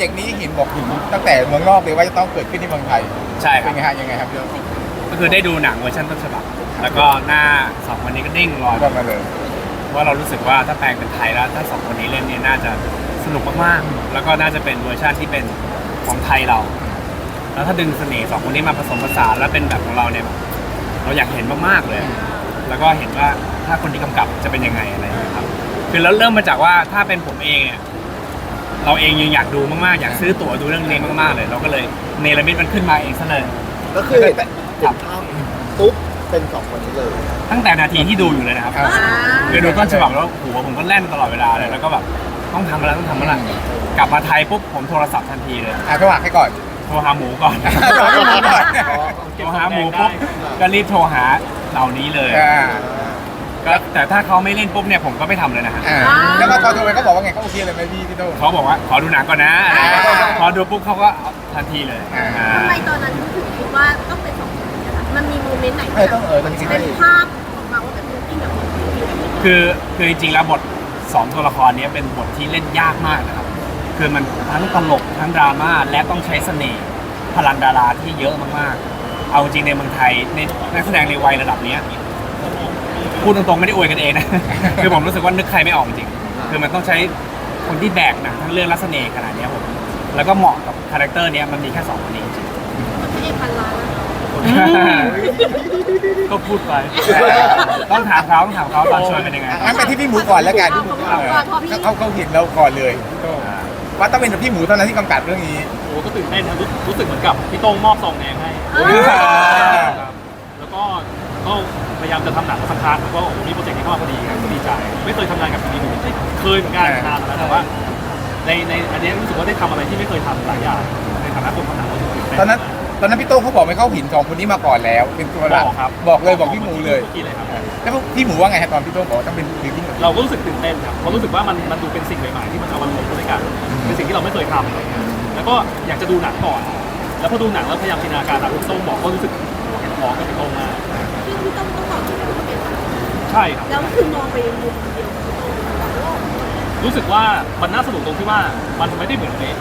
เจกต์นี้เห็นบอกถึงตั้งแต่เมืองนอกเลยว่าจะต้องเกิดขึ้นที่เมืองไทยใช่คเป็รันบไงฮะยังไงครับพี่โต้ก็คือได้ดูหนังเวอร์ชันต้นฉบับ แล้วก็หน้าสองคนนี้ก็นิ่งรอก็มาเลย ว่าเรารู้สึกว่าถ้าแปลงเป็นไทยแล้วถ้าสองคนนี้เล่นเนี่ยน่าจะสนุกมากๆ แล้วก็น่าจะเป็นเวอร์ชันที่เป็นของไทยเรา แล้วถ้าดึงเสน่ห์สองคนนี้มาผสมผสานแล้วเป็นแบบของเราเนี่ยแบบเราอยากเห็นมากๆเลย แล้วก็เห็นว่าถ้าคนที่กำกับจะเป็นยังไงอะไรอย่างเงี้ยครับ คือแล้วเริ่มมาจากว่าถ้าเป็นผมเองเนี่ย เราเองยังอยากดูมากๆ อยากซื้อตั๋วดูเรื่องนี้มากๆเลย เราก็เลยเนรมิตมันขึ้นมาเองซะเลย ก็คือเห็นเห็นภาพปุ๊บเป็นสองคนนี้เลย ตั้งแต่นาทีที่ดูอยู่เลยนะครับครับ คือดูต้นฉบับแล้วหัวผมก็แล่นตลอดเวลาเลยแล้วก็แบบต้องทำอะไรต้องทำอะไรกลับมาไทยปุ๊บผมโทรศัพท์ทันทีเลยอะโทรหาใครก่อน โทรหาหมูก่อน โทรหาหมูก่อน โทรหาหมูปุ๊บก็รีบโทรหาเหล่านี้เลย อ่า ก็แต่ถ้าเขาไม่เล่นปุ๊บเนี่ยผมก็ไม่ทำเลยนะฮะอ่าแล้วก็ตอนโทรไปเขาบอกว่าไงเขาโอเคเลยไหมพี่พี่โต้เขาบอกว่าขอดูหนังก่อนนะอะไรอย่างเงี้ยอ่าพอดูปุ๊บเขาก็เอาทันทีเลยอ่า อ่าทำไมตอนนั้นถึงคิดว่าต้องเป็นสองคนนี้คะมันมีโมเมนต์ไหนเออต้องเออต้องจริงเป็นภาพออกมาว่าเป็นมูฟวี่แบบนี้คือคือจริงๆแล้วบทสองตัวละครเนี้ยเป็นบทที่เล่นยากมากนะครับ คือมันทั้งตลกทั้งดราม่าและต้องใช้เสน่ห์พลังดาราที่เยอะมากๆ เอาจริงในเมืองไทยในนักแสดงในวัยระดับเนี้ย พูดตรงๆไม่ได้อวยกันเองนะ คือผมรู้สึกว่านึกใครไม่ออกจริงๆคือมันต้องใช้คนที่แบกหนังทั้งเรื่องและเสน่ห์ขนาดเนี้ยผมแล้วก็เหมาะกับคาแรคเตอร์เนี้ยมันมีแค่สองคนนี้จริงพระเอกพันล้านๆก็พูดไปต้องถามเขาต้องถามเขาตอนชวนเป็นยังไงงั้นไปที่พี่หมูก่อนแล้วกันเขาเขาเห็นเราก่อนเลยพี่โต้ว่าต้องเป็นพี่หมูเท่านั้นที่กำกับเรื่องนี้โอ้ก็ตื่นเต้นครับรู้รู้สึกเหมือนกับพี่โต้งมอบซองแดงให้ แล้วก็ก็พยายาม จะทำหนังมาสักพักแล้วก็โอ้โหมีโปรเจกต์นี้เข้ามาพอดีครับก็ดีใจ ไม่เคยทำงานกับทีนี้ไม่เคยเหมือนกันนานแล้วแต่ว่า ในในอันนี้รู้สึกว่าได้ทำอะไรที่ไม่เคยทำหลายอย่างในฐานะคนทำหนังรู้สึกตื่นเต้นตอนนั้นตอนนั้นพี่โต้เขาบอกไหมเขาเห็นสองคนนี้มาก่อนแล้ว เป็นตัวหลักบอกครับบอกเลยบอกพี่หมูเลยมื่อกี้เลยครับแล้วพี่หมูว่าไงฮะตอนพี่โต้บอกว่าต้องเป็นพี่หมูเราก็รู้สึกตื่นเต้นครับเพราะรู้สึกว่ามันมันดูเป็นสิ่งใหม่ๆที่มันเอามารวมกันด้วยกันเป็นสิ่งที่เราไม่เคยทำอะไรเงี้ยแล้วก็อยากจะดูหนังก่อน แล้วพอดูหนังแล้วพยายามจินตนาการตามที่พี่โต้งบอกก็รู้สึกเห็นพ้องกับพี่โต้งมาก ใช่ครับ แล้วคือมองไปมุมเดียวรู้สึกว่ามันน่าสนุกตรงที่ว่ามันไม่ได้เหมือนเละ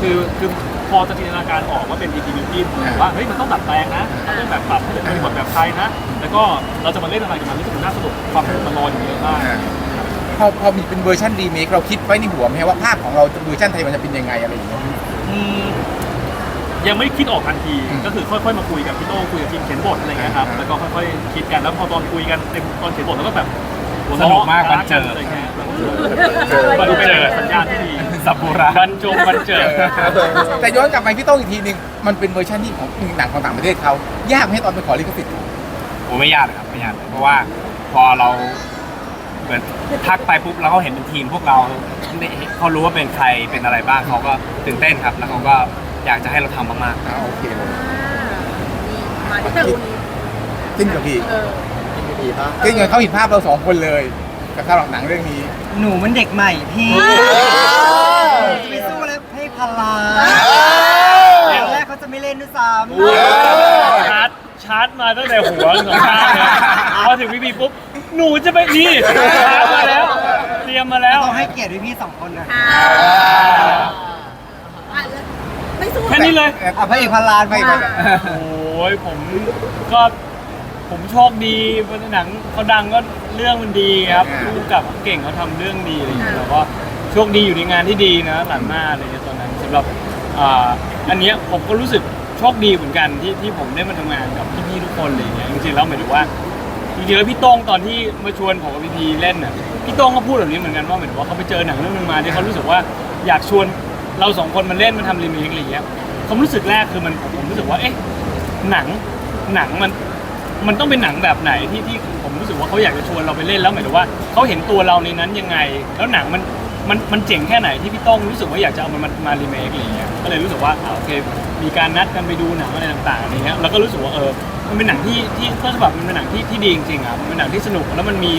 คือคือพอจะจินตนาการออกว่าเป็นดีทีบิวตี้ว่าเฮ้ยมันต้องดัดแปลงนะมันต้องแบบปรับให้เป็นบริบทแบบไทยนะ แล้วก็เราจะมาเล่นอะไรกับมันรู้สึกมันน่าสนุกความสนุกมันรออยู่เยอะมากพอพอมีเป็นเวอร์ชันรีเมคเราคิดไว้ในหัวไหมว่าภาพของเราเวอร์ชันไทยมันจะเป็นยังไงอะไรอย่างเงี้ยอืม ยังไม่คิดออกทันที อืมก็คือค่อยๆมาคุยกับพี่โต้งคุยกับทีมเขียนบทอะไรเงี้ยครับอ่าแล้วก็ค่อยๆคิดกันแล้วพอตอนคุยกันเต็มตอนเขียนบทแล้วก็แบบหัวสนุกมากรัวันเจอ อะไรเงี้ยมาดูเป็นสัญญาณที่ดีสับบูราบรรจงบรรเจิด แต่ย้อนกลับไปพี่โต้งอีกทีหนึ่งมันเป็นเวอร์ชันที่ของหนังของต่างประเทศเขายากไหมตอนไปขอลิขสิทธิ์ โอ้ไม่ยากเลยครับไม่ยากเลยเพราะว่าพอเราเหมือนทักไปปุ๊บแล้วเขาเห็นเป็นทีมพวกเราเขารู้ว่าเป็นใครเป็นอะไรบ้างเขาก็ตื่นเต้นครับ แล้วเขาก็ อยากจะให้เราทำมากอ่าโอเคเลยมาที่แต่วันนี้จิ้นกับพี่เออดีป่ะจิ้นกับเขาเห็นภาพเราสองคนเลยกับสำหรับหนังเรื่องนี้ หนูมันเด็กใหม่พี่จะไปสู้แล้วให้พลาตอนแรกเขาจะไม่เล่นด้วยซ้ำชาร์จชาร์จมาตั้งแต่หัวถึงข้างเลยพอถึงพี่บีปุ๊บ หนูจะไปนี่ชาร์จมาแล้ว เตรียมมาแล้วต้องให้เกียรติพี่ๆสองคนนะค่ะอะแล้วไม่สู้ แค่นี้เลย อะพระเอกพันล้านไม่มาไม่โอ้ยผมก็ผมโชคดีวันหนังเขาดังก็เรื่องมันดีครับผู้กำกับเก่งเขาทำเรื่องดีอะไรอย่างเงี้ยแล้วก็โชคดีอยู่ในงานที่ดีนะหลังหน้าอะไรเงี้ยตอนนั้นสำหรับอ่าอันเนี้ยผมก็รู้สึกโชคดีเหมือนกันที่ที่ผมได้มาทำงานกับพี่ๆทุกคนอะไรอย่างเงี้ยจริงๆแล้วหมายถึงว่าจริงๆแล้วพี่โต้งตอนที่มาชวนผมกับพี่พีเล่นน่ะพี่โต้งก็พูดแบบนี้เหมือนกันว่าเหมือนว่าเขาไปเจอหนังเรื่องนึงมาที่เขารู้สึกว่าอยากชวน เราสองคนมาเล่นมาทำรีเมคอะไรอย่างเงี้ยความรู้สึกแรกคือมันผมรู้สึกว่าเอ๊ะหนังหนังมันมันต้องเป็นหนังแบบไหนที่ที่ผมรู้สึกว่าเขาอยากจะชวนเราไปเล่นแล้วหมายถึงว่าเขาเห็นตัวเราในนั้นยังไง แล้วหนังมันมันมันเจ๋งแค่ไหนที่พี่ต้องรู้สึกว่าอยากจะเอามันมามารีเมคอะไรอย่างเงี้ยก็เลยรู้สึกว่าอ่าโอเค มีการนัดกันไปดูหนังอะไรต่างๆอะไรเงี้ยแล้วก็รู้สึกว่าเออมันเป็นหนังที่ที่ต้นฉบับมันเป็นหนังที่ที่ดีจริงๆอะมันเป็นหนังที่สนุกแล้วมันมี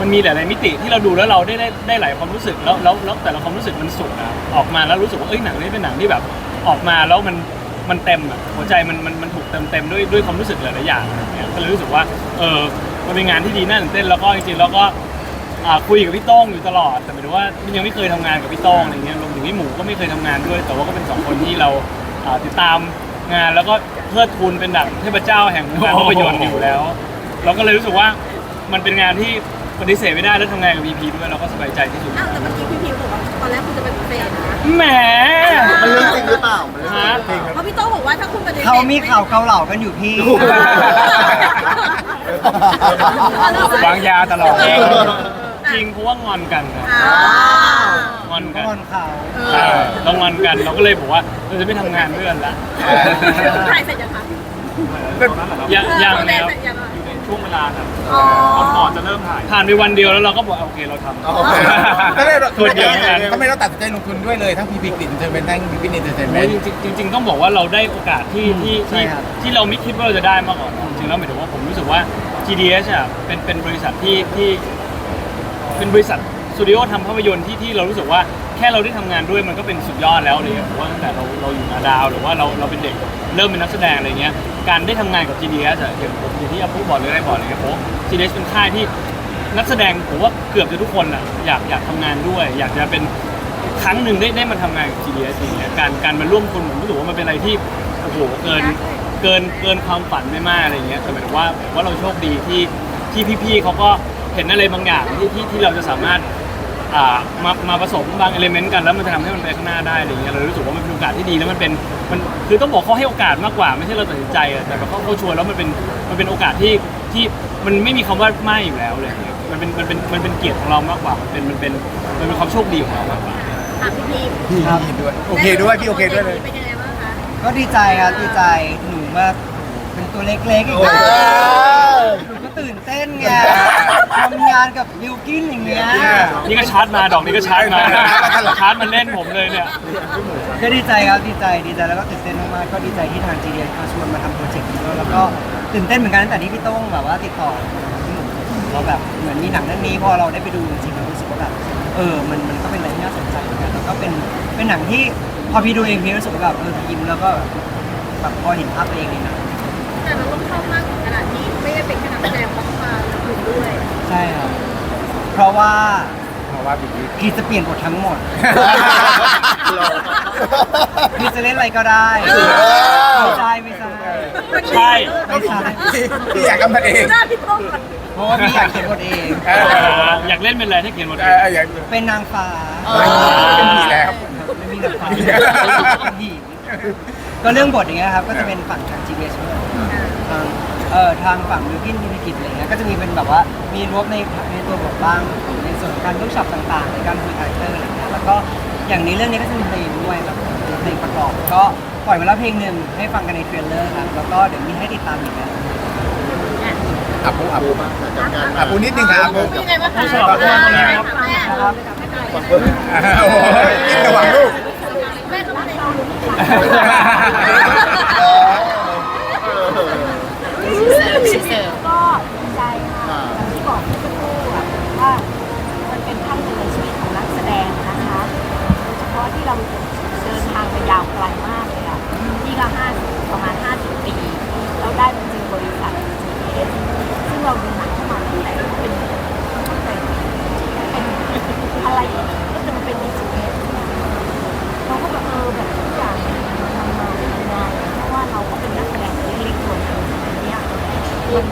มันมีหลายๆมิติที่เราดูแล้วเราได้ได้ได้หลายความรู้สึกแล้วแล้วแล้วแต่ละความรู้สึกมันสุดอะออกมาแล้วรู้สึกว่าเอ้ยหนังนี้เป็นหนังที่แบบออกมาแล้วมันมันเต็มอะหัวใจมันมันมันถูกเต็มเต็มด้วยด้วยความรู้สึกหลายๆอย่างอะไรเงี้ยก็เลยรู้สึกว่าเออมันเป็นงานที่ดีน่าตื่นเต้นแล้วก็จริงๆแล้วก็อ่าคุยกับพี่โต้งอยู่ตลอดแต่หมายถึงว่ายังไม่เคยทำงานกับพี่โต้งอะไรเงี้ยรวมถึงพี่หมูก็ไม่เคยทำงานด้วย แต่ว่าก็เป็นสองคนที่เราอ่าติดตามงานแล้วก็เทิดทูนเป็นดั่งเทพเจ้าแห่งวงการภาพยนตร์อยู่แล้ว เราก็เลยรู้สึกว่ามันเป็นงานที่ ปฏิเสธไม่ได้แล้วทำงานกับ VP ด้วยเราก็สบายใจที่สุดอ้าวแต่เมื่อกี้พี่พีบอกว่าตอนแรกคุณจะเป็นเฟนนะ แหม มันเรื่องจริงหรือเปล่ามันเรื่องจริงฮะเพราะพี่โต้บอกว่าถ้าคุณปฏิเสธเขามีข่าวเกาเหล่ากันอยู่พี่วางยาตลอดจริงจริงเพราะว่างอนกันครับอ่างอนก็กันงอนเขาใช่เรางอนกันเราก็เลยบอกว่าเราจะไม่ทำงานด้วยกันละถ่ายเสร็จยังคะยังยังแล้แล้ววยังอะอยู่ใน ช่วงเวลาครับอ๋อ ก่อนจะเริ่มถ่าย ผ่านไปวันเดียวแล้วเราก็บอกโอเคเราทโอเคก็เลยเราคนเดียวเหมือนกันก็ไม่ต้องตัดสินใจลงทุนด้วยเลยทั้งพีพีกลิ่นเทอร์เบนทั้งพีพีนินเตอร์เทนำเมโอ้ยนต์จริงๆจริง ๆ ต้องบอกว่าเราได้โอกาสที่ที่ที่ที่เราไม่คิดว่าเราจะได้มาก่อนจริงๆแล้วหมายถึงว่าผมรู้สึกว่า GDS อะเป็นเป็นบริษัทที่ที่เป็นบริษัทสตูดิโอทำภาพยนตร์ที่ที่เรารู้สึกว่า แค่เราได้ทำงานด้วยมันก็เป็นสุดยอดแล้วเลยผมว่าตั้งแต่เราเราอยู่นาดาว หรือว่าเราเราเป็นเด็กเริ่มเป็นนักแสดงอะไรเงี้ยการได้ทำงานกับ GDS อะอย่างผมอย่างที่อาปุ๊บอกหรืออะไรบอกเลยครับผม GDS เป็นค่ายที่นักแสดงผมว่าเกือบจะทุกคนอะอยากอยากทำงานด้วย อยากจะเป็น ครั้งหนึ่งได้ได้มาทำงานกับ GDS อย่างเงี้ยการการมาร่วมทุนผมรู้สึกว่ามันเป็นอะไรที่โอ้โหเกินเกินเกินความฝันไม่มากอะไรเงี้ยแต่หมายถึงว่าผมว่าเราโชคดีที่ที่พี่ๆเขาก็เห็นอะไรบางอย่างที่ที่ที่เราจะสามารถ อ่ามามาผสมบางเอลิเมนต์กันแล้วมันจะทำให้มันไปข้างหน้าได้อะไรเงี้ยเรารู้สึกว่ามันเป็นโอกาสที่ดีแล้วมันเป็นมันคือต้องบอกเขาให้โอกาสมากกว่า ไม่ใช่เราตัดสินใจอะแต่แบบเขาเขาชวนแล้วมันเป็นมันเป็นโอกาสที่ที่มันไม่มีคำว่าไม่อยู่แล้วเลยมันเป็นมันเป็นมันเป็นเกียรติของเรามากกว่ามันเป็นมันเป็นมันเป็นความโชคดีของเรามากกว่า ถามพี่พีพี่ยินด้วยโอเคด้วยพี่โอเคด้วยเลย เป็นยังไงบ้างคะ ก็ดีใจครับดีใจหนูมา เป็นตัวเล็กๆอีกนะหนูก็ตื่นเต้นไงทำงานกับบิวกินอย่างเงี้ยนี่ก็ชาร์จมาดอกนี้ก็ชาร์จมาชาร์จมาเล่นผมเลยเนี่ยก็ดีใจครับดีใจดีใจแล้วก็ตื่นเต้นมากๆก็ดีใจที่ทาง GDS เขาชวนมาทำโปรเจกต์นี้ด้วยแล้วก็ตื่นเต้นเหมือนกันตั้งแต่ที่พี่โต้งแบบว่าติดต่อพี่หมูเราแบบเหมือนมีหนังเรื่องนี้พอเราได้ไปดูจริงๆเรารู้สึกว่าแบบเออมันมันก็เป็นอะไรที่น่าสนใจเหมือนกันแล้วก็เป็นเป็นหนังที่พอพี่ดูเองพี่รู้สึกว่าแบบเออพี่ยิ้มแล้วก็แบบพอเห็นภาพตัวเองในหนัง แต่เราต้องเข้ามากถึงขนาดที่ไม่ได้เป็นแค่นักแสดงต้องมารับผิดด้วยใช่ครับ เพราะว่าเพราะว่าพีพีพี่จะเปลี่ยนบททั้งหมด พี่จะเล่นอะไรก็ได้ไม่ใช่ไม่ใช่ใช่ ไม่ใช่พี่อยากทำมันเองหน้าพี่โต้งก่อนเพราะว่าพี่อยากเขียนบทเอง เอออยากเล่นเป็นอะไรถ้าเขียนหมดเอเลยออยากเป็นนางฟ้าเป็นผีแล้ว ไม่มีนางฟ้าเป็นผีก็เรื่องบทอย่างเงี้ยครับ ก็จะเป็นฝั่งทาง GBS ทางเอ่อทางฝั่งบิวกินธุรกิจอะไรเงี้ยก็จะมีเป็นแบบว่ามีรวบในในตัวบทบ้างในส่วนของการเวิร์กช็อปต่างๆในการคุยคาแรคเตอร์อะไรเงี้ยแล้วก็อย่างนี้เรื่องนี้ก็จะมีเพลงด้วยครับเพลงประกอบก็ปล่อยมาแล้วเพลงหนึ่งให้ฟังกันในเทรลเลอร์ครับแล้วก็เดี๋ยวมีให้ติดตามอีกนะอับปูอับปูมาจัดการอับปูนิดนึงครับอับปูเป็นยังไงบ้างคะผู้สมัครผู้สมัครคนนี้ครับแม่ครับโอ้โหกินระหว่างลูกแม่ก็ไม่ได้เอาลู ก็ดีใจค่ะอย่างที่บอกเมื่อสักครู่อะว่ามันเป็นขั้นหนึ่งในชีวิตของนักแสดงนะคะโดยเฉพาะที่เราเดินทางไปยาวไกลมากเลยอะที่ก็ห้าประมาณ 50 ปีแล้วได้มาเจอบริษัท GDS ซึ่งเราดูหนังเข้ามาตั้งแต่เป็นตั้งแต่เป็นอะไรก็จะมาเป็น GDS เราก็แบบเออแบบทุกอย่างมันทำมาได้ง่ายเพราะว่าเราก็เป็นนักแสดงตัวเล็กๆตัวหนึงอย่างเนี้ย มัน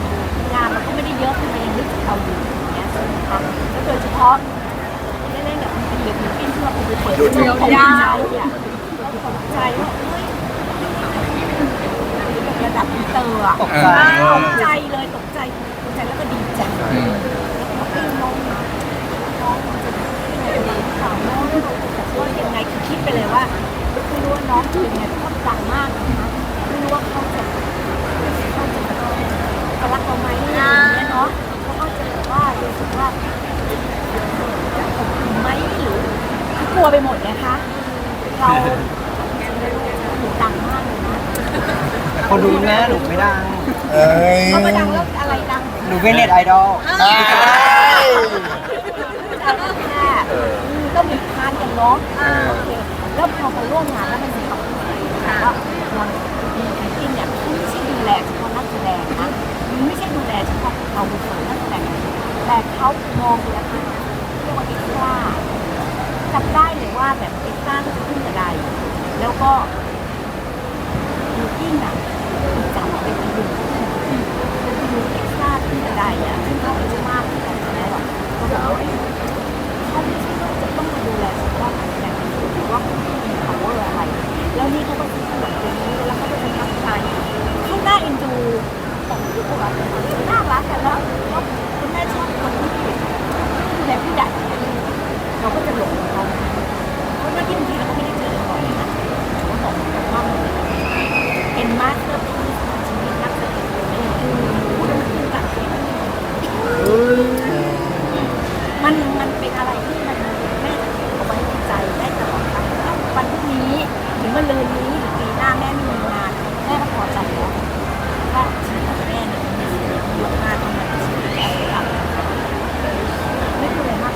งานมันก็ไม่ได้เยอะขึ้นมายังนึกถึงเราอยู่อย่างเงี้ยใช่ไหมคะแล้วโดยเฉพาะเล่นๆกับคุณปีกับคุณปิ้นที่เราไปเปิดตัวของยาวเนี่ยเราตกใจว่าเฮ้ยระดับ อินเตอร์อะตกใจ ตกใจเลยตกใจตกใจแล้วก็ดีใจแล้วก็เอ้ยน้องน้องมันจะเป็นยังไงถามน้องว่ายังไงคือคิดไปเลยว่าไม่รู้ว่าน้องจะเป็นยังไงเพราะเขาดังมากนะคะไม่รู้ว่าเขาจะเขาจะเขารักเราไหมอะไรอย่างเงี้ยเนาะเขาก็จะแบบว่ารู้สึกว่าจะขอบคุณไหมหรือคือกลัวไปหมดไงคะเราหนูดังมากเลยนะ คนดูแม่หนูไม่ดังเอ้ยเขามาดังแล้วอะไรดังหนูเป็นเน็ตไอดอลเอ้ยดังแค่ก็มีคานกันเนาะโอเคแล้วพอมาร่วมงานแล้วมันมีความรู้สึกว่าเราดีไอติมเนี่ยไม่ใช่ดูแลเฉพาะนักแสดงนะมันไม่ใช่ดูแลเฉพาะเราบุคคลนักแสดงแต่เขามองไปแล้วเรียกว่าเอ็กซ์ตร้าจำได้เลยว่าแบบเอ็กซ์ตร้าก็จะขึ้นกระไดแล้วก็ยูกิ้งอะ จำเป็นอีกหนึ่งเป็นยูเอ็กซ์ตร้าขึ้นกระไดอะซึ่งเขาอายุมากที่กันแล้วอะเขาบอกว่าเอ้ยเขาไม่ใช่ว่าจะต้องมาดูแลสุขภาพการแสดงหรือว่าเขาไม่มี power อะไร แล้วนี่เขาก็ซื้อขนมตัวนี้แล้วเขาก็จะทำใจเขาน่าเอ็นดูของลูกอะน่ารักกันแล้วแล้วคุณแม่ชอบคนที่ดูแลผู้ใหญ่เราก็จะหลงเขาเพราะว่าที่บางทีเราก็ไม่ได้เจอกันบ่อยนะแต่ว่าบอกว่าเป็นมาสเตอร์พีซของชีวิตนักแสดงคนนี้พูดแล้วมันตื้นตันใจมันมันเป็นอะไรที่มันแม่จะเก็บเอาไว้ในใจได้ตลอดไปถ้าวันพรุ่งนี้ถึงวันลืนนี้หรือปีหน้าแม่ไม่มีงานแม่ก็พอใจแล้วว่าชีวิตของแม่เนี่ยมันมีสิ่งที่เยอะมากที่มันเป็นชีวิตแอบรักไม่พูดอะไรมาก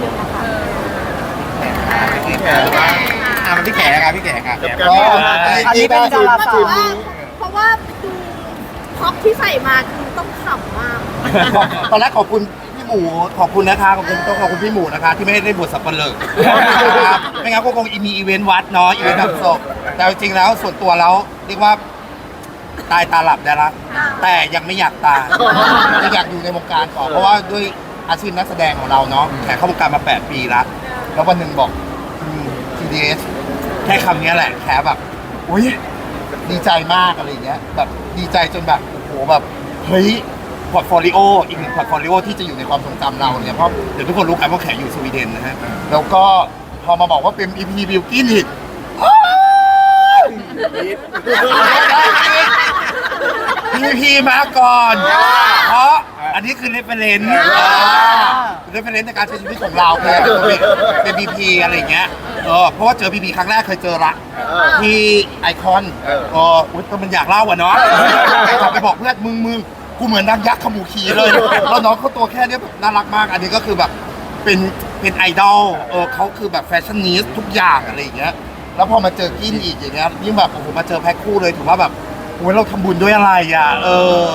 เยอะนะคะ พี่ แขกว่าอ่ามันพี่แขกนะครับพี่แขกครับก็อันนี้เป็นดาราสาวเพราะว่าเพราะว่าดูท็อปที่ใส่มาคือต้องขำมาก ตอนแรกขอบคุณพี่หมูขอบคุณนะคะขอบคุณต้องขอบคุณพี่หมูนะคะ ที่ไม่ได้เล่นบทสับปะเลอนะครับไม่งั้นก็คงมีอีเวนต์วัดเนาะอีเวนต์ทำศพแต่จริงๆแล้วส่วนตัวแล้วเรียกว่าตายตาหลับได้ละแต่ยังไม่อยากตายยังอยากอยู่ในวงการต่อเพราะว่าด้วยอาชีพนักแสดงของเราเนาะแขกเข้าวงการมา 8 ปีแล้วแล้ววันหนึ่งบอก yes แค่คำนี้แหละแขกแบบอุ้ยดีใจมากอะไรอย่างเงี้ยแบบดีใจจนแบบโอ้โหแบบเฮ้ยพอร์ตโฟลิโออีกหนึ่งพอร์ตโฟลิโอที่จะอยู่ในความทรงจำเราเนี่ยเพราะเดี๋ยวทุกคนรู้กันว่าแขกอยู่สวีเดนนะฮะแล้วก็พอมาบอกว่าเป็น EP บิลกินอีก พีพีมาก่อน เพราะอันนี้คือเรฟเฟรนซ์เรฟเฟรนซ์ในการใช้ชีวิตของเราคือเป็นพีพีอะไรอย่างเงี้ยเออเพราะว่าเจอพีพีครั้งแรกเคยเจอละที่ไอคอนเอออุ๊ยก็มันอยากเล่าอะเนาะกลับไปบอกเพื่อนมึงมึงกูเหมือนนางยักษ์ขมูขีเลยแล้วน้องเขาตัวแค่เนี้ยแบบน่ารักมาก อันนี้ก็คือแบบเป็นเป็นไอดอลเออเขาคือแบบแฟชั่นนิสทุกอย่างอะไรอย่างเงี้ยแล้วพอมาเจอกินอีกอย่างเงี้ยยิ่งแบบโอ้โหมาเจอแพ็คคู่เลยถือว่าแบบ โอ้ยเราทำบุญด้วยอะไรอะ เออ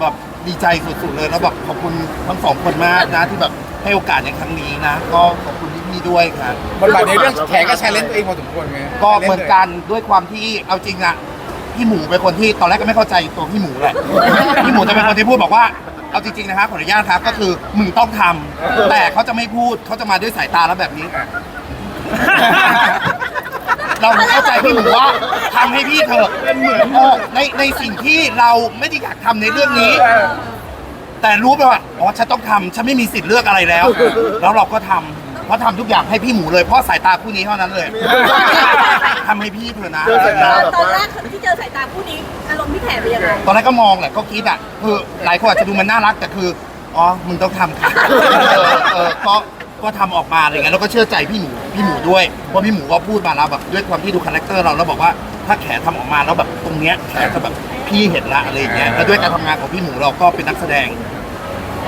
แบบดีใจสุดๆเลยแล้วแบบขอบคุณทั้งสองคนมากนะที่แบบให้โอกาสในครั้งนี้นะ ก็ขอบคุณพี่ๆด้วยครับ บทบาทในเรื่องแขกก็ใช้เล่นตัวเองพอสมควรไงก็เหมือนกันด้วยความที่เอาจริงอะพี่หมูเป็นคนที่ตอนแรกก็ไม่เข้าใจตัวพี่หมูแหละ พี่หมูจะเป็นคนที่พูดบอกว่าเอาจริงๆนะครับขออนุญาตครับก็คือมึงต้องทำแต่เขาจะไม่พูดเขาจะมาด้วยสายตาแล้วแบบนี้ เราเข้าใจพี่หมูว่าทำให้พี่เถอะเออในในสิ่งที่เราไม่ได้อยากทำในเรื่องนี้ แต่รู้ไปว่าอ๋อฉันต้องทำฉันไม่มีสิทธิ์เลือกอะไรแล้ว แล้วเราก็ทำเพราะทำทุกอย่างให้พี่หมูเลยเพราะสายตาคู่นี้เท่านั้นเลยทำให้พี่เถอะนะ ตอนแรกที่เจอสายตาคู่นี้อารมณ์พี่แขกเป็นยังไงตอนแรกก็มองแหละก็คิดอะคือหลายคนอาจจะดูมันน่ารักแต่คืออ๋อมึงต้องทำค่ะเออเออก็ ก็ทำออกมาอะไรเงี้ยแล้วก็เชื่อใจพี่หมูพี่หมูด้วยเพราะพี่หมูก็พูดมาแล้วแบบด้วยความที่ดูคาแรคเตอร์เราแล้วบอกว่าถ้าแขทำออกมาแล้วแบบตรงเนี้ยแขจะแบบพี่เห็นละอะไรอย่างเงี้ยแล้วด้วยการทำงานของพี่หมูเราก็เป็นนักแสดง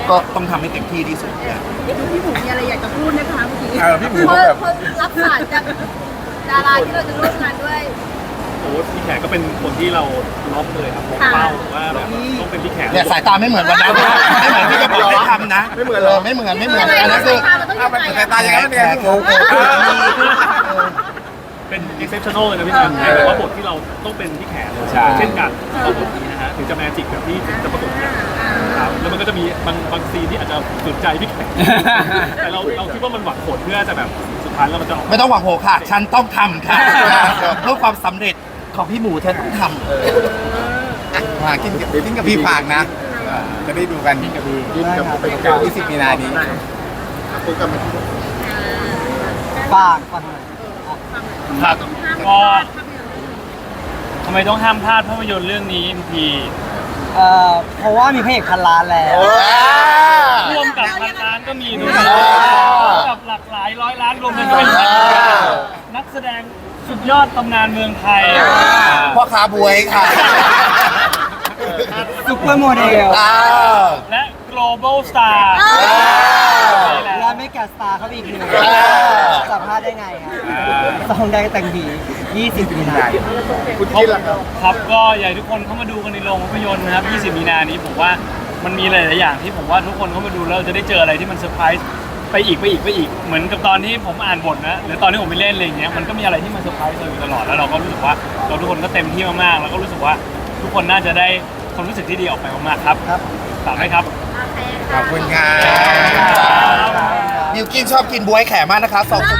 ก็ต้องทำให้เต็มที่ที่สุดเนี่ยดูพี่หมูมีอะไรอยากจะพูดนะคะเมื่อกี้เออพี่หมูเพราะแบบ เพราะรับสารจากดาราที่เราจะร่วมงานด้วย โอ้พี่แขกก็เป็นคนที่เราล็อกเลยครับผมเป้าว่าแบบต้องเป็นพี่แขกเนี่ยสายตาไม่เหมือนวันนั้นนะไม่เหมือนที่จะบอกให้ทำนะ ไม่เหมือนเลยไม่เหมือนไม่เหมือนอันนั้นคือเอาไปสายตาอย่างนั้นแขเนี่ยกพี่หโกมูโก้เป็น exceptional เลยนะพี่แขกแต่ว่าบทที่เราต้องเป็นพี่แขกเลยเช่นกันตอนบทนี้นะฮะถึงจะแมจิกแบบที่ถึงจะประสบการณ์ครับแล้วมันก็จะมีบางบางซีนที่อาจจะสุดใจพี่แขกแต่เราเราคิดว่ามันหวังผลเพื่อจะแบบสุดท้ายแล้วมันจะออกไม่ต้องหวังโหค่ะ ฉันต้องทำค่ะเพื่อความสำเร็จ ของพี่หมูฉันต้องทำมากินกับกินกับพี่ฝากนะเออจะได้ดูกันกินกับพี่กินกับเป็นการที่สิบมีนานี้ฝากก่อนหน่อยครับก็ทำไมต้องห้ามพลาดภาพยนตร์เรื่องนี้พีเอ่อเพราะว่ามีพระเอกพันล้านแล้ว ร่วมกับพันล้านก็มีด้วยกับหลักหลายร้อยล้านรวมกันก็เป็นพันล้านนักแสดง สุดยอดตำนานเมืองไทยพ่อค้าบวยค่ะซุปเปอร์โมเดลอ้าวและ global star นี่แหละและไม่แกสตาร์เขาอีกหนึ่งสัมภาษณ์ได้ไงครับซองได้แต่งผี20มีนาคุณคิดล่ะครับครับก็อยากให้ทุกคนเข้ามาดูกันในโรงภาพยนตร์นะครับ 20 มีนานี้ผมว่ามันมีหลาย ๆ อย่างที่ผมว่าทุกคนเข้ามาดูแล้วจะได้เจออะไรที่มันเซอร์ไพรส์ ไปอีกไปอีกไปอีกเหมือนกับตอนที่ผมอ่านบทนะหรือตอนที่ผมไปเล่นอะไรอย่างเงี้ยมันก็มีอะไรที่มันเซอร์ไพรส์เราอยู่ตลอดแล้วเราก็รู้สึกว่าเราทุกคนก็เต็มที่มากๆแล้วก็รู้สึกว่าทุกคนน่าจะได้ความรู้สึกที่ดีออกไปมากๆครับครับฝากด้วยครับ ขอบคุณค่ะบิวกินชอบกินบวยแขมากนะคะสองคน